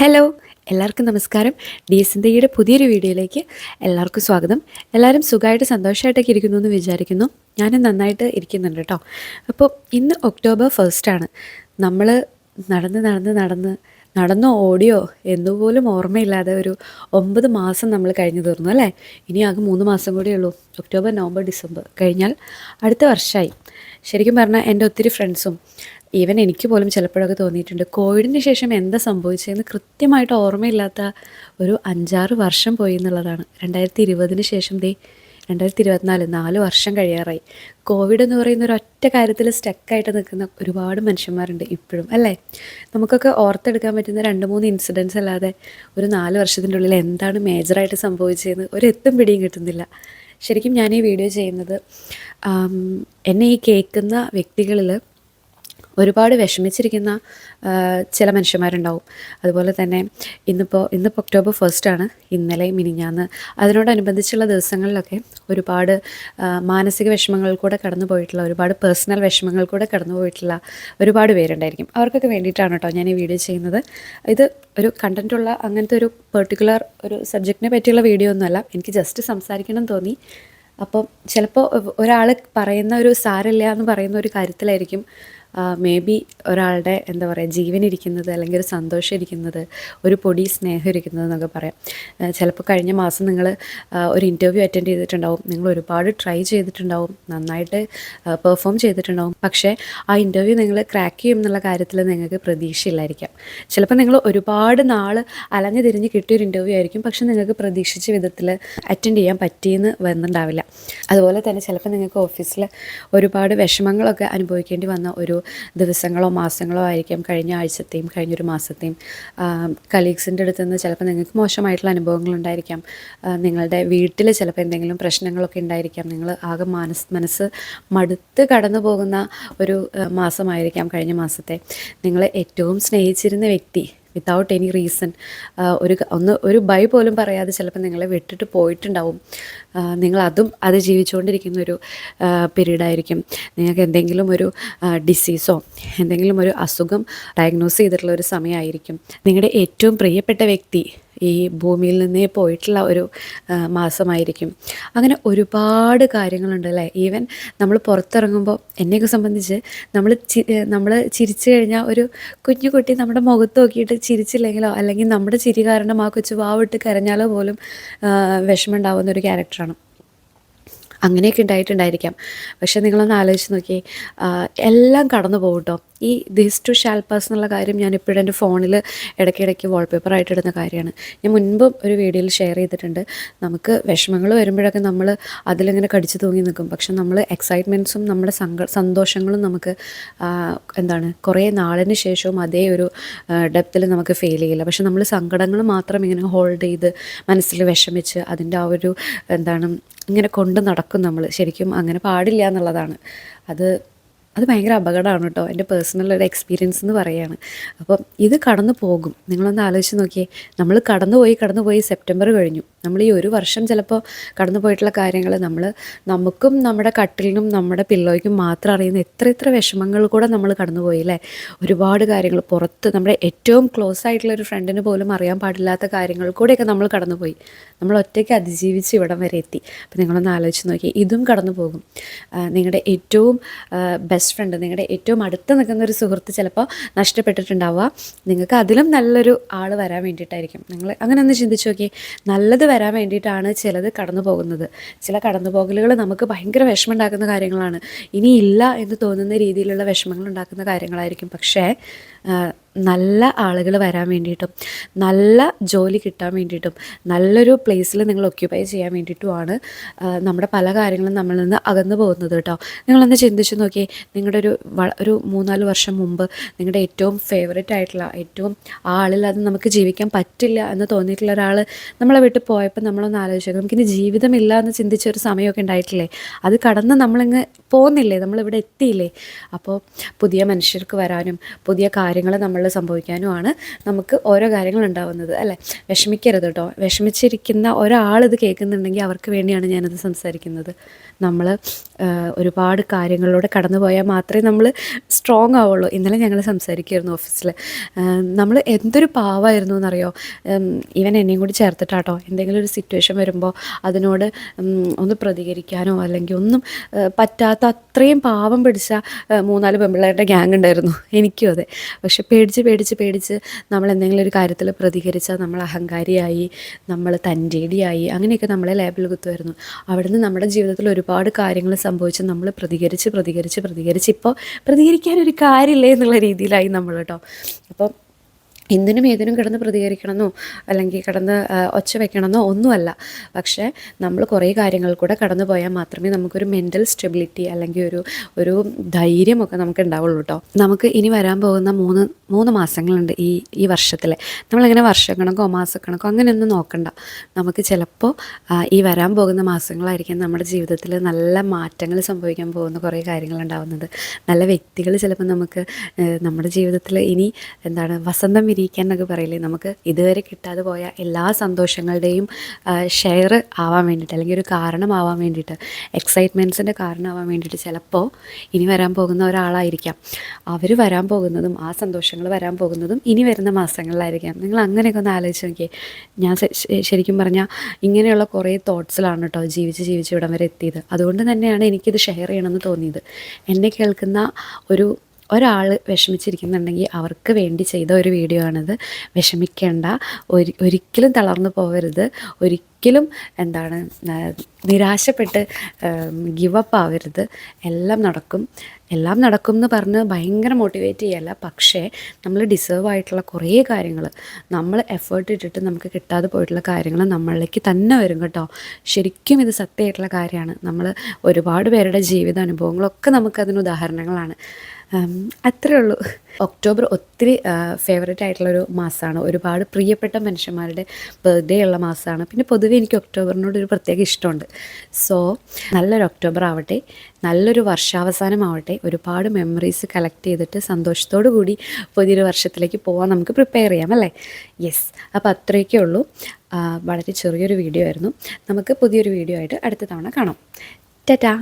Hello എല്ലാവർക്കും നമസ്കാരം. D S ഇന്ത്യയുടെ പുതിയൊരു വീഡിയോയിലേക്ക് എല്ലാവർക്കും സ്വാഗതം. എല്ലാവരും സുഖമായിട്ട് സന്തോഷമായിട്ടൊക്കെ ഇരിക്കുന്നു എന്ന് വിചാരിക്കുന്നു. ഞാനും നന്നായിട്ട് ഇരിക്കുന്നുണ്ട് കേട്ടോ. അപ്പോൾ ഇന്ന് ഒക്ടോബർ ഫസ്റ്റാണ് നമ്മൾ നടന്ന് നടന്ന് നടന്ന് നടന്നോ ഓടിയോ എന്നുപോലും ഓർമ്മയില്ലാതെ ഒരു ഒമ്പത് മാസം നമ്മൾ കഴിഞ്ഞു തീർന്നു അല്ലേ? ഇനി ആകെ മൂന്ന് മാസം കൂടിയേ ഉള്ളൂ. ഒക്ടോബർ നവംബർ ഡിസംബർ കഴിഞ്ഞാൽ അടുത്ത വർഷമായി. ശരിക്കും പറഞ്ഞാൽ എന്റെ ഒത്തിരി ഫ്രണ്ട്സും ഈവൻ എനിക്ക് പോലും ചിലപ്പോഴൊക്കെ തോന്നിയിട്ടുണ്ട് കോവിഡിന് ശേഷം എന്താ സംഭവിച്ചതെന്ന് കൃത്യമായിട്ട് ഓർമ്മയില്ലാത്ത ഒരു അഞ്ചാറ് വർഷം പോയി എന്നുള്ളതാണ്. രണ്ടായിരത്തി ഇരുപതിന് ശേഷം ദേ രണ്ടായിരത്തി ഇരുപത്തിനാല് നാല് വർഷം കഴിയാറായി. കോവിഡ് എന്ന് പറയുന്ന ഒരു ഒറ്റ കാര്യത്തിൽ സ്റ്റക്കായിട്ട് നിൽക്കുന്ന ഒരുപാട് മനുഷ്യന്മാരുണ്ട് ഇപ്പോഴും അല്ലേ? നമുക്കൊക്കെ ഓർത്തെടുക്കാൻ പറ്റുന്ന രണ്ട് മൂന്ന് ഇൻസിഡൻസ് അല്ലാതെ ഒരു നാല് വർഷത്തിന്റെ ഉള്ളിൽ എന്താണ് മേജറായിട്ട് സംഭവിച്ചതെന്ന് ഒരു എത്തും പിടിയും കിട്ടുന്നില്ല. ശരിക്കും ഞാൻ ഈ വീഡിയോ ചെയ്യുന്നത് എന്നെ ഈ കേൾക്കുന്ന വ്യക്തികളിൽ ഒരുപാട് വിഷമിച്ചിരിക്കുന്ന ചില മനുഷ്യന്മാരുണ്ടാവും. അതുപോലെ തന്നെ ഇന്നിപ്പോൾ ഇന്നിപ്പോൾ ഒക്ടോബർ ഫസ്റ്റാണ് ഇന്നലെ മിനിഞ്ഞാന്ന്. അതിനോടനുബന്ധിച്ചുള്ള ദിവസങ്ങളിലൊക്കെ ഒരുപാട് മാനസിക വിഷമങ്ങൾ കൂടെ കടന്നു പോയിട്ടുള്ള ഒരുപാട് പേഴ്സണൽ വിഷമങ്ങൾ കൂടെ കടന്നു പോയിട്ടുള്ള ഒരുപാട് പേരുണ്ടായിരിക്കും. അവർക്കൊക്കെ വേണ്ടിയിട്ടാണ് കേട്ടോ ഞാൻ ഈ വീഡിയോ ചെയ്യുന്നത്. ഇത് ഒരു കണ്ടന്റുള്ള അങ്ങനത്തെ ഒരു പെർട്ടിക്കുലർ ഒരു സബ്ജക്റ്റിനെ പറ്റിയുള്ള വീഡിയോ ഒന്നുമല്ല എനിക്ക് ജസ്റ്റ് സംസാരിക്കണം തോന്നി. അപ്പം ചിലപ്പോൾ ഒരാൾ പറയുന്ന ഒരു സാരമില്ല എന്ന് പറയുന്ന ഒരു കാര്യത്തിലായിരിക്കും മേ ബി ഒരാളുടെ എന്താ പറയുക ജീവൻ ഇരിക്കുന്നത് അല്ലെങ്കിൽ ഒരു സന്തോഷം ഇരിക്കുന്നത് ഒരു പൊടി സ്നേഹം ഇരിക്കുന്നത് എന്നൊക്കെ പറയാം. ചിലപ്പോൾ കഴിഞ്ഞ മാസം നിങ്ങൾ ഒരു ഇന്റർവ്യൂ അറ്റൻഡ് ചെയ്തിട്ടുണ്ടാവും. നിങ്ങൾ ഒരുപാട് ട്രൈ ചെയ്തിട്ടുണ്ടാവും. നന്നായിട്ട് പെർഫോം ചെയ്തിട്ടുണ്ടാവും. പക്ഷേ ആ ഇന്റർവ്യൂ നിങ്ങൾ ക്രാക്ക് ചെയ്യും എന്നുള്ള കാര്യത്തിൽ നിങ്ങൾക്ക് പ്രതീക്ഷയില്ലായിരിക്കാം. ചിലപ്പോൾ നിങ്ങൾ ഒരുപാട് നാൾ അലഞ്ഞു തിരിഞ്ഞ് കിട്ടിയൊരു ഇന്റർവ്യൂ ആയിരിക്കും. പക്ഷെ നിങ്ങൾക്ക് പ്രതീക്ഷിച്ച വിധത്തിൽ അറ്റൻഡ് ചെയ്യാൻ പറ്റിയെന്ന് വന്നിട്ടുണ്ടാവില്ല അതുപോലെ തന്നെ ചിലപ്പോൾ നിങ്ങൾക്ക് ഓഫീസിൽ ഒരുപാട് വിഷമങ്ങളൊക്കെ അനുഭവിക്കേണ്ടി വന്ന ഒരു ദിവസങ്ങളോ മാസങ്ങളോ ആയിരിക്കാം. കഴിഞ്ഞ ആഴ്ചത്തെയും കഴിഞ്ഞൊരു മാസത്തെയും. കലീഗ്സിന്റെ അടുത്ത് നിന്ന് ചിലപ്പോൾ നിങ്ങൾക്ക് മോശമായിട്ടുള്ള അനുഭവങ്ങളുണ്ടായിരിക്കാം നിങ്ങളുടെ വീട്ടിൽ ചിലപ്പോൾ എന്തെങ്കിലും പ്രശ്നങ്ങളൊക്കെ ഉണ്ടായിരിക്കാം. നിങ്ങൾ ആകെ മനസ് മനസ്സ് മടുത്ത് കടന്നു പോകുന്ന ഒരു മാസമായിരിക്കാം കഴിഞ്ഞ മാസത്തെ. നിങ്ങൾ ഏറ്റവും സ്നേഹിച്ചിരുന്ന വ്യക്തി വിത്തൗട്ട് എനി റീസൺ. ഒരു ഒന്ന് ഒരു ബൈ പോലും പറയാതെ ചിലപ്പോൾ നിങ്ങളെ വിട്ടിട്ട് പോയിട്ടുണ്ടാവും. നിങ്ങളതും അത് ജീവിച്ചുകൊണ്ടിരിക്കുന്ന ഒരു പീരീഡായിരിക്കും. നിങ്ങൾക്ക് എന്തെങ്കിലും ഒരു ഡിസീസോ എന്തെങ്കിലും ഒരു അസുഖം ഡയഗ്നോസ് ചെയ്തിട്ടുള്ള ഒരു സമയമായിരിക്കും. നിങ്ങളുടെ ഏറ്റവും പ്രിയപ്പെട്ട വ്യക്തി ഈ ഭൂമിയിൽ നിന്നേ പോയിട്ടുള്ള ഒരു മാസമായിരിക്കും. അങ്ങനെ ഒരുപാട് കാര്യങ്ങളുണ്ട് അല്ലേ? ഈവൻ നമ്മൾ പുറത്തിറങ്ങുമ്പോൾ എന്നെയൊക്കെ സംബന്ധിച്ച് നമ്മൾ നമ്മൾ ചിരിച്ചു കഴിഞ്ഞാൽ ഒരു കുഞ്ഞു കുട്ടി നമ്മുടെ മുഖത്ത് നോക്കിയിട്ട് ചിരിച്ചില്ലെങ്കിലോ അല്ലെങ്കിൽ നമ്മുടെ ചിരി കാരണം ആ കൊച്ചു വാവിട്ട് കരഞ്ഞാലോ പോലും ആ, വിഷമം ഉണ്ടാവുന്ന ഒരു ക്യാരക്ടറാണ്. അങ്ങനെയൊക്കെ ഉണ്ടായിട്ടുണ്ടായിരിക്കാം. പക്ഷേ നിങ്ങളൊന്ന് ആലോചിച്ച് നോക്കി എല്ലാം കടന്നു പോകും കേട്ടോ. ഈ ദിസ് ടു ഷാൽപാസ് എന്നുള്ള കാര്യം ഞാൻ ഇപ്പോഴും എന്റെ ഫോണിൽ ഇടയ്ക്കിടയ്ക്ക് വാൾപേപ്പറായിട്ട് ഇടുന്ന കാര്യമാണ്. ഞാൻ മുൻപും ഒരു വീഡിയോയിൽ ഷെയർ ചെയ്തിട്ടുണ്ട്. നമുക്ക് വിഷമങ്ങൾ വരുമ്പോഴൊക്കെ നമ്മൾ അതിലിങ്ങനെ കടിച്ചു തൂങ്ങി നിൽക്കും. പക്ഷെ നമ്മൾ എക്സൈറ്റ്മെന്റ്സും നമ്മുടെ സന്തോഷങ്ങളും നമുക്ക് എന്താണ് കുറേ നാളിന് ശേഷവും അതേ ഒരു ഡെപ്തിൽ നമുക്ക് ഫീൽ ചെയ്യില്ല. പക്ഷെ നമ്മൾ സങ്കടങ്ങൾ മാത്രം ഇങ്ങനെ ഹോൾഡ് ചെയ്ത് മനസ്സിൽ വിഷമിച്ച് അതിന്റെ ആ ഒരു എന്താണ് ഇങ്ങനെ കൊണ്ട് നടക്കും നമ്മൾ. ശരിക്കും അങ്ങനെ പാടില്ല എന്നുള്ളതാണ്. അത് അത് ഭയങ്കര അപകടമാണ് കേട്ടോ. എന്റെ പേഴ്സണൽ ഒരു എക്സ്പീരിയൻസ് എന്ന് പറയുകയാണ് അപ്പം ഇത് കടന്നു പോകും നിങ്ങളൊന്ന് ആലോചിച്ച് നോക്കിയേ. നമ്മൾ കടന്നുപോയി കടന്നുപോയി സെപ്റ്റംബർ കഴിഞ്ഞു. നമ്മൾ ഈ ഒരു വർഷം ചിലപ്പോൾ കടന്നു പോയിട്ടുള്ള കാര്യങ്ങൾ നമ്മൾ നമുക്കും നമ്മുടെ കട്ടിലിനും നമ്മുടെ പില്ലോയ്ക്കും മാത്രം അറിയുന്ന എത്ര എത്ര വിഷമങ്ങൾ കൂടെ നമ്മൾ കടന്നുപോയി അല്ലേ? ഒരുപാട് കാര്യങ്ങൾ പുറത്ത് നമ്മുടെ ഏറ്റവും ക്ലോസ് ആയിട്ടുള്ള ഒരു ഫ്രണ്ടിന് പോലും അറിയാൻ പാടില്ലാത്ത കാര്യങ്ങൾ കൂടെയൊക്കെ നമ്മൾ കടന്നുപോയി നമ്മൾ ഒറ്റയ്ക്ക് അതിജീവിച്ച് ഇവിടം വരെ എത്തി. അപ്പോൾ നിങ്ങളൊന്ന് ആലോചിച്ച് നോക്കി ഇതും കടന്നു പോകും. നിങ്ങളുടെ ഏറ്റവും ബെസ്റ്റ് ഫ്രണ്ട് നിങ്ങളുടെ ഏറ്റവും അടുത്ത് നിൽക്കുന്ന ഒരു സുഹൃത്ത് ചിലപ്പോൾ നഷ്ടപ്പെട്ടിട്ടുണ്ടാവുക. നിങ്ങൾക്ക് അതിലും നല്ലൊരു ആൾ വരാൻ വേണ്ടിയിട്ടായിരിക്കും. നിങ്ങൾ അങ്ങനെ ഒന്ന് ചിന്തിച്ച് നോക്കി. നല്ലത് വരാൻ വേണ്ടിയിട്ടാണ് ചിലത് കടന്നു പോകുന്നത്. ചില കടന്നുപോകലുകൾ നമുക്ക് ഭയങ്കര വിഷമം ഉണ്ടാക്കുന്ന കാര്യങ്ങളാണ്. ഇനി ഇല്ല എന്ന് തോന്നുന്ന രീതിയിലുള്ള വിഷമങ്ങൾ ഉണ്ടാക്കുന്ന കാര്യങ്ങളായിരിക്കും. പക്ഷേ നല്ല ആളുകൾ വരാൻ വേണ്ടിയിട്ടും നല്ല ജോലി കിട്ടാൻ വേണ്ടിയിട്ടും നല്ലൊരു പ്ലേസിൽ നിങ്ങൾ ഒക്യുപ്പൈ ചെയ്യാൻ വേണ്ടിയിട്ടുമാണ് നമ്മുടെ പല കാര്യങ്ങളും നമ്മളിൽ നിന്ന് അകന്നു പോകുന്നത് കേട്ടോ. നിങ്ങളൊന്ന് ചിന്തിച്ച് നോക്കി നിങ്ങളുടെ ഒരു ഒരു മൂന്നാൽ വർഷം മുമ്പ് നിങ്ങളുടെ ഏറ്റവും ഫേവറേറ്റ് ആയിട്ടുള്ള ഏറ്റവും ആളില്ലാതെ നമുക്ക് ജീവിക്കാൻ പറ്റില്ല എന്ന് തോന്നിയിട്ടുള്ള ഒരാൾ നമ്മളെ വിട്ട് പോയപ്പോൾ നമ്മളൊന്ന് ആലോചിച്ചു നമുക്കിനി ജീവിതമില്ല എന്ന് ചിന്തിച്ച ഒരു സമയമൊക്കെ ഉണ്ടായിട്ടില്ലേ? അത് കടന്ന് നമ്മളിങ്ങ് പോകുന്നില്ലേ നമ്മളിവിടെ എത്തിയില്ലേ? അപ്പോൾ പുതിയ മനുഷ്യർക്ക് വരാനും പുതിയ കാര്യങ്ങൾ നമ്മൾ സംഭവിക്കാനുമാണ് നമുക്ക് ഓരോ കാര്യങ്ങൾ ഉണ്ടാവുന്നത് അല്ലേ? വിഷമിക്കരുത് കേട്ടോ. വിഷമിച്ചിരിക്കുന്ന ഒരാൾ ഇത് കേൾക്കുന്നുണ്ടെങ്കിൽ അവർക്ക് വേണ്ടിയാണ് ഞാനത് സംസാരിക്കുന്നത്. നമ്മൾ ഒരുപാട് കാര്യങ്ങളിലൂടെ കടന്നു പോയാൽ മാത്രമേ നമ്മൾ സ്ട്രോങ് ആവുള്ളൂ. ഇന്നലെ ഞങ്ങൾ സംസാരിക്കുമായിരുന്നു ഓഫീസിൽ. നമ്മൾ എന്തൊരു പാവമായിരുന്നു എന്നറിയോ? ഇവൻ എന്നെയും കൂടി ചേർത്തിട്ടാട്ടോ എന്തെങ്കിലും ഒരു സിറ്റുവേഷൻ വരുമ്പോൾ അതിനോട് ഒന്ന് പ്രതികരിക്കാനോ അല്ലെങ്കിൽ ഒന്നും ഏഹ്, പറ്റാത്ത അത്രയും പാവം പിടിച്ച മൂന്നാൽ പെമ്പിള്ളേരുടെ ഗ്യാങ് ഉണ്ടായിരുന്നു. എനിക്കും അതെ. പക്ഷെ പേടിച്ച് പേടിച്ച് പേടിച്ച് നമ്മൾ എന്തെങ്കിലും ഒരു കാര്യത്തിൽ പ്രതികരിച്ചാൽ നമ്മൾ അഹങ്കാരിയായി നമ്മൾ തന്റേടിയായി അങ്ങനെയൊക്കെ നമ്മളെ ലേബിൾ കുത്തുമായിരുന്നു. അവിടുന്ന് നമ്മുടെ ജീവിതത്തിൽ ഒരുപാട് കാര്യങ്ങൾ സംഭവിച്ച് നമ്മൾ പ്രതികരിച്ച് പ്രതികരിച്ച് പ്രതികരിച്ച് ഇപ്പോൾ പ്രതികരിക്കാനൊരു കാര്യമില്ലേ എന്നുള്ള രീതിയിലായി നമ്മൾ കേട്ടോ. അപ്പോൾ എന്തിനും ഏതിനും കിടന്ന് പ്രതികരിക്കണമെന്നോ അല്ലെങ്കിൽ കിടന്ന് ഒച്ച വെക്കണമെന്നോ ഒന്നുമല്ല. പക്ഷേ നമ്മൾ കുറേ കാര്യങ്ങൾ കൂടെ കടന്നു പോയാൽ മാത്രമേ നമുക്കൊരു മെന്റൽ സ്റ്റെബിലിറ്റി അല്ലെങ്കിൽ ഒരു ഒരു ധൈര്യമൊക്കെ നമുക്ക് ഉണ്ടാവുള്ളൂ കേട്ടോ നമുക്ക് ഇനി വരാൻ പോകുന്ന മൂന്ന് മൂന്ന് മാസങ്ങളുണ്ട് ഈ ഈ വർഷത്തിലെ. നമ്മളിങ്ങനെ വർഷക്കണക്കോ മാസക്കണക്കോ അങ്ങനെയൊന്നും നോക്കണ്ട. നമുക്ക് ചിലപ്പോൾ ഈ വരാൻ പോകുന്ന മാസങ്ങളായിരിക്കും നമ്മുടെ ജീവിതത്തിൽ നല്ല മാറ്റങ്ങൾ സംഭവിക്കാൻ പോകുന്ന കുറേ കാര്യങ്ങളുണ്ടാവുന്നത് നല്ല വ്യക്തികൾ ചിലപ്പോൾ നമുക്ക് നമ്മുടെ ജീവിതത്തിൽ ഇനി എന്താണ് വസന്തം വിരിയിക്കാൻ എന്നൊക്കെ പറയില്ലേ? നമുക്ക് ഇതുവരെ കിട്ടാതെ പോയ എല്ലാ സന്തോഷങ്ങളുടെയും ഷെയർ ആവാൻ വേണ്ടിയിട്ട് അല്ലെങ്കിൽ ഒരു കാരണമാവാൻ വേണ്ടിയിട്ട് എക്സൈറ്റ്മെന്റ്സിന്റെ കാരണമാവാൻ വേണ്ടിയിട്ട് ചിലപ്പോൾ ഇനി വരാൻ പോകുന്ന ഒരാളായിരിക്കാം. അവർ വരാൻ പോകുന്നതും ആ സന്തോഷങ്ങൾ വരാൻ പോകുന്നതും ഇനി വരുന്ന മാസങ്ങളിലായിരിക്കാം. നിങ്ങൾ അങ്ങനെയൊക്കെ ഒന്ന് ആലോചിച്ച് നോക്കിയേ. ഞാൻ ശരിക്കും പറഞ്ഞാൽ ഇങ്ങനെയുള്ള കുറേ തോട്ട്സിലാണ് കേട്ടോ ജീവിച്ച് ജീവിച്ച് ഇവിടം വരെ എത്തിയത്. അതുകൊണ്ട് തന്നെയാണ് എനിക്കിത് ഷെയർ ചെയ്യണമെന്ന് തോന്നിയത്. എന്നെ കേൾക്കുന്ന ഒരു ഒരാൾ വിഷമിച്ചിരിക്കുന്നുണ്ടെങ്കിൽ അവർക്ക് വേണ്ടി ചെയ്ത ഒരു വീഡിയോ ആണിത്. വിഷമിക്കേണ്ട. ഒരു ഒരിക്കലും തളർന്നു പോകരുത് ഒരിക്കലും എന്താണ് നിരാശപ്പെട്ട് ഗിവ് അപ്പ് ആവരുത്. എല്ലാം നടക്കും. എല്ലാം നടക്കും എന്ന് പറഞ്ഞ് ഭയങ്കര മോട്ടിവേറ്റ് ചെയ്യല്ല. പക്ഷേ നമ്മൾ ഡിസേർവ് ആയിട്ടുള്ള കുറേ കാര്യങ്ങൾ നമ്മൾ എഫേർട്ട് ഇട്ടിട്ട് നമുക്ക് കിട്ടാതെ പോയിട്ടുള്ള കാര്യങ്ങൾ നമ്മളിലേക്ക് തന്നെ വരും കേട്ടോ. ശരിക്കും ഇത് സത്യമായിട്ടുള്ള കാര്യമാണ്. നമ്മൾ ഒരുപാട് പേരുടെ ജീവിത അനുഭവങ്ങളൊക്കെ നമുക്കതിന് ഉദാഹരണങ്ങളാണ്. അത്രേ ഉള്ളൂ. ഒക്ടോബർ ഒത്തിരി ഫേവറേറ്റ് ആയിട്ടുള്ളൊരു മാസമാണ് ഒരുപാട് പ്രിയപ്പെട്ട മനുഷ്യന്മാരുടെ ബർത്ത്ഡേ ഉള്ള മാസമാണ് പിന്നെ പൊതുവെ എനിക്ക് ഒക്ടോബറിനോട് ഒരു പ്രത്യേക ഇഷ്ടമുണ്ട്. സോ നല്ലൊരു ഒക്ടോബർ ആവട്ടെ നല്ലൊരു വർഷാവസാനമാവട്ടെ ഒരുപാട് മെമ്മറീസ് കളക്ട് ചെയ്തിട്ട് സന്തോഷത്തോടു കൂടി പുതിയൊരു വർഷത്തിലേക്ക് പോകാൻ നമുക്ക് പ്രിപ്പയർ ചെയ്യാം അല്ലേ? യെസ് അപ്പോൾ അത്രയൊക്കെ ഉള്ളൂ. വളരെ ചെറിയൊരു വീഡിയോ ആയിരുന്നു. നമുക്ക് പുതിയൊരു വീഡിയോ ആയിട്ട് അടുത്ത തവണ കാണാം. ടാറ്റാ